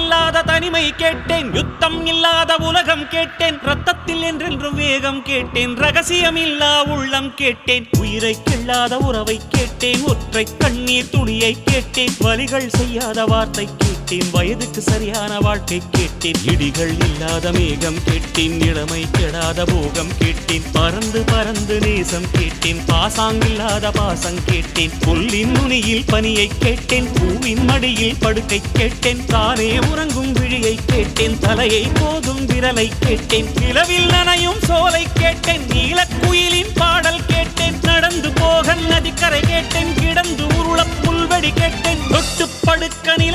தனிமை கேட்டேன் யுத்தம் இல்லாத உலகம் கேட்டேன் ரத்தத்தில் என்றென்றும் வேகம் கேட்டேன் ரகசியம் இல்லா உள்ளம் கேட்டேன் உயிரை கிள்ளாத உறவை கேட்டேன் ஒற்றை கண்ணீர் துணியை கேட்டேன் வலிகள் செய்யாத வார்த்தை கேட்டேன் வயதுக்கு சரியான வாழ்க்கை கேட்டேன். இடிகள் இல்லாத மேகம் கேட்டேன் இளமை கெடாத போகம் கேட்டேன். பறந்து பறந்து நேசம் கேட்டேன் பாசாங்கில்லாத பாசம் கேட்டேன். புல்லின் நுனியில் பனியை கேட்டேன் பூவின் மடியில் படுக்கை கேட்டேன். தானே உறங்கும் விழியை கேட்டேன் தலையை போதும் விரலை கேட்டேன். நிலவில் நனையும் சோலை கேட்டேன் நீலக்குயிலின் பாடல் கேட்டேன். நடந்து போக நதிக்கரை கேட்டேன் கிடந்து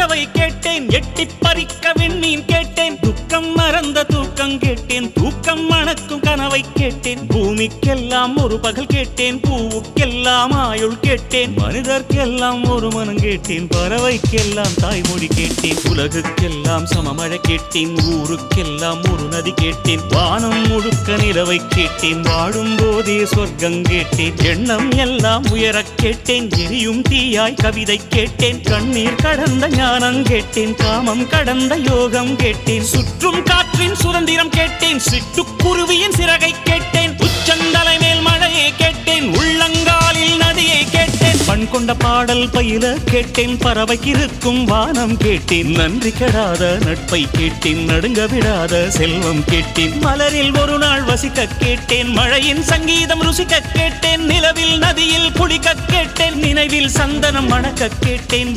படுக்க கேட்டேன் எட்டி பறிக்க விண்மீன் கேட்டேன் துக்கம் மறந்த தூக்கம் கேட்டேன் தூக்கம் மணக்கும் கனவை கேட்டேன். பூமிக்கெல்லாம் ஒரு பகல் கேட்டேன். பூவுக்கெல்லாம் ஆயுள் கேட்டேன். மனிதர்க்கெல்லாம் ஒரு மனம் கேட்டேன். பறவைக்கெல்லாம் தாய்மொழி கேட்டேன். உலகுக்கெல்லாம் சமமழை கேட்டேன். ஊருக்கெல்லாம் ஒரு நதி கேட்டேன். வானம் முழுக்க நிலவை கேட்டேன். வாழும் போதே சொர்க்கம் கேட்டேன். எண்ணம் எல்லாம் உயரக் கேட்டேன். எரியும் தீயாய் கவிதை கேட்டேன். கண்ணீர் கடந்த ஞானம் கேட்டேன். காமம் கடந்த யோகம் கேட்டேன். சுற்றும் காற்றின் சுதந்திரம் சிட்டுக்குருவியின் சிறகை கேட்டேன். உச்சந்தலை மேல் மழையை கேட்டேன். உள்ளங்காலில் நதியை கேட்டேன். பண் கொண்ட பாடல் பயில கேட்டேன். பறவை இருக்கும் வானம் கேட்டேன். நன்றி கெடாத நட்பை கேட்டேன். நடுங்க விடாத செல்வம் கேட்டேன். மலரில் ஒரு நாள் வசிக்க கேட்டேன். மழையின் சங்கீதம் ருசிக்க கேட்டேன். நிலவில் நதியில் குளிக்க கேட்டேன். நினைவில் சந்தனம் மணக்க கேட்டேன்.